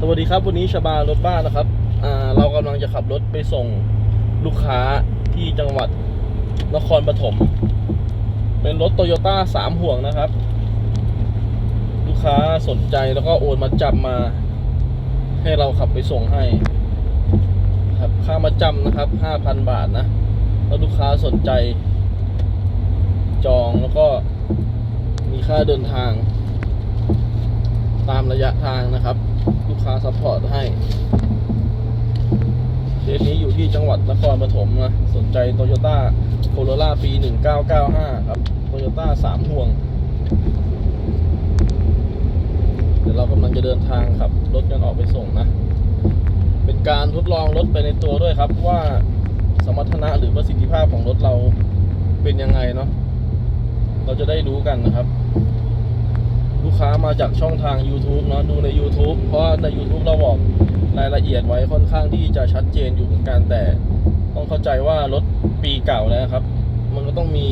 สวัสดีครับ วันนี้ชบารถบ้านนะครับเรากำลังจะขับรถไปส่งลูกค้าที่จังหวัดนครปฐมเป็นรถโตโยต้าสามห่วงนะครับ ลูกค้าสนใจแล้วก็โอนมาจำมา ให้เราขับไปส่งให้ ครับ ค่ามาจำนะครับห้าพันบาทนะ แล้วลูกค้าสนใจ จองแล้วก็มีค่าเดินทาง ตามระยะทางนะครับ ลูกค้าซัพพอร์ตให้เคสนี้อยู่ที่จังหวัดนครปฐมนะสนใจโตโยต้าโคโรล่าปี 1995 ครับโตโยต้าสามห่วง เดี๋ยวเรากำลังจะเดินทางขับรถกันออกไปส่งนะ การทดลองรถไปในตัวด้วยครับ ว่าสมรรถนะหรือประสิทธิภาพของรถเราเป็นยังไงเนาะเราจะได้รู้กันนะครับ ลูกค้ามาจากช่องทาง YouTube เนอะดูใน YouTube เพราะใน YouTube เราบอกรายละเอียดไว้ค่อนข้างที่จะชัดเจนอยู่เหมือนกันแต่ ต้องเข้าใจว่ารถปีเก่าแล้วครับ มันก็ต้องมี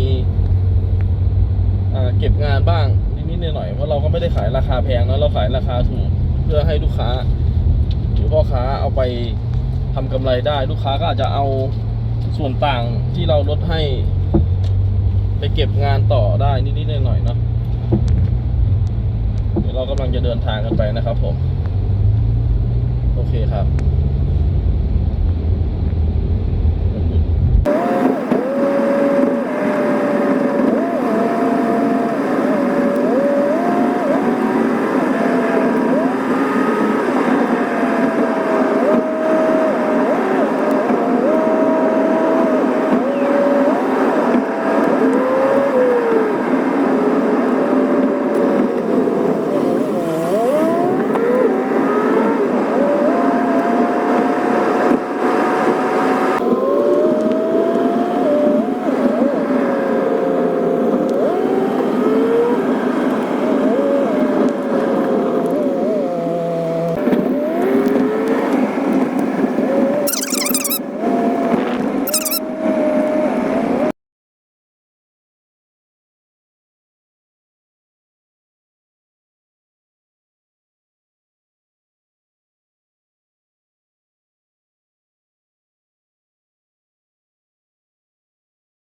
เก็บงานบ้างนิดๆหน่อยๆเพราะเราก็ไม่ได้ขายราคาแพงนะเราขายราคาถูกเพื่อให้ลูกค้า พ่อค้าเอาไปทำกำไรได้ ลูกค้าก็อาจจะเอาส่วนต่างที่เราลดให้ ไปเก็บงานต่อได้นิดๆหน่อยๆเนาะเดี๋ยวเรากำลังจะเดินทางกันไปนะครับผม โอเคครับ